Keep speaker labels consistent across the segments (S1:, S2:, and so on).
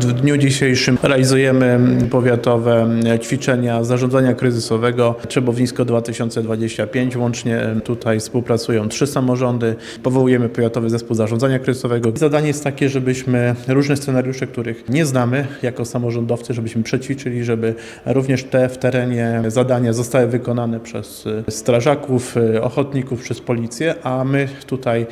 S1: W dniu dzisiejszym realizujemy powiatowe ćwiczenia zarządzania kryzysowego Trzebownisko 2025. Łącznie tutaj współpracują trzy samorządy. Powołujemy powiatowy zespół zarządzania kryzysowego. Zadanie jest takie, żebyśmy różne scenariusze, których nie znamy jako samorządowcy, żebyśmy przećwiczyli, żeby również te w terenie zadania zostały wykonane przez strażaków, ochotników, przez policję, a my tutaj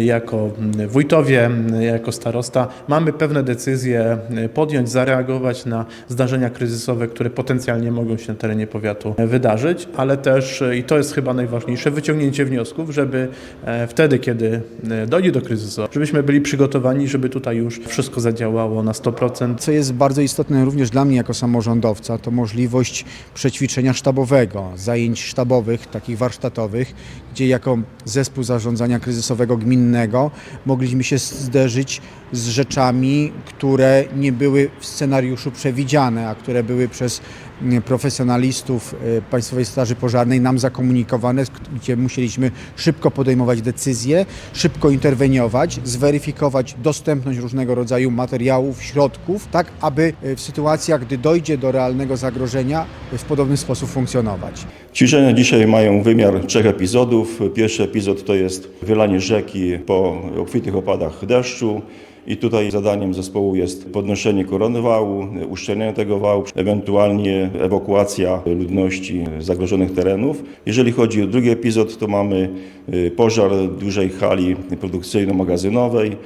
S1: jako wójtowie, jako starosta mamy pewne decyzje y, podjąć, zareagować na zdarzenia kryzysowe, które potencjalnie mogą się na terenie powiatu wydarzyć, ale też, y, i to jest chyba najważniejsze, wyciągnięcie wniosków, żeby e, wtedy, kiedy e, dojdzie do kryzysu, żebyśmy byli przygotowani, żeby tutaj już wszystko zadziałało na 100%.
S2: Co jest bardzo istotne również dla mnie jako samorządowca, to możliwość przećwiczenia sztabowego, zajęć sztabowych, takich warsztatowych, gdzie jako zespół zarządzania kryzysowego gminnego mogliśmy się zderzyć z rzeczami, które nie były w scenariuszu przewidziane, a które były przez mm, profesjonalistów e, Państwowej Straży Pożarnej nam zakomunikowane, gdzie musieliśmy szybko podejmować decyzje, szybko interweniować, zweryfikować dostępność różnego rodzaju materiałów, środków, tak aby e, w sytuacjach, gdy dojdzie do realnego zagrożenia, w podobny sposób funkcjonować.
S3: Ćwiczenia dzisiaj mają wymiar trzech epizodów. Pierwszy epizod to jest wylanie rzeki po obfitych opadach deszczu. I tutaj zadaniem zespołu jest podnoszenie korony wału, uszczelnienie tego wału, ewentualnie ewakuacja ludności zagrożonych terenów. Jeżeli chodzi o drugi epizod, to mamy y, pożar dużej hali produkcyjno-magazynowej.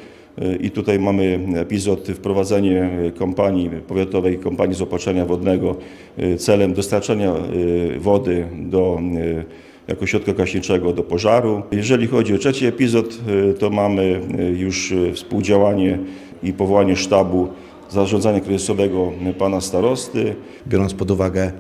S3: I tutaj mamy epizod wprowadzenie kampanii powiatowej, kampanii zaopatrzenia wodnego y, celem dostarczania y, wody do y, jako środka gaśniczego do pożaru. Jeżeli chodzi o trzeci epizod, y, to mamy y, już y, współdziałanie i powołanie sztabu zarządzania kryzysowego pana starosty.
S4: biorąc pod uwagę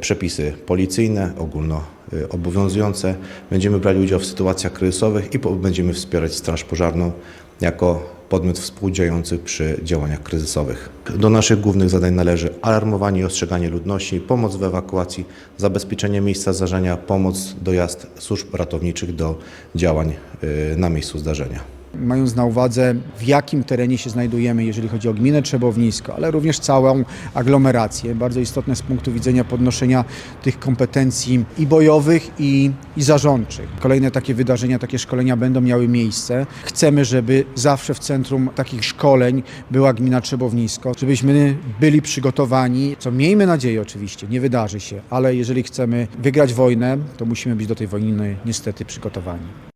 S4: przepisy policyjne, ogólno e, obowiązujące, będziemy brali udział w sytuacjach kryzysowych i będziemy wspierać Straż Pożarną jako podmiot współdziałający przy działaniach kryzysowych. Do naszych głównych zadań należy alarmowanie i ostrzeganie ludności, pomoc w ewakuacji, zabezpieczenie miejsca zdarzenia, pomoc, dojazd służb ratowniczych do działań e, na miejscu zdarzenia.
S2: Mając na uwadze, w jakim terenie się znajdujemy, jeżeli chodzi o gminę Trzebownisko, ale również całą aglomerację, bardzo istotne z punktu widzenia podnoszenia tych kompetencji i bojowych, i, i zarządczych. Kolejne takie wydarzenia, takie szkolenia będą miały miejsce. Chcemy, żeby zawsze w centrum takich szkoleń była gmina Trzebownisko, żebyśmy byli przygotowani, co miejmy nadzieję oczywiście, nie wydarzy się, ale jeżeli chcemy wygrać wojnę, to musimy być do tej wojny niestety przygotowani.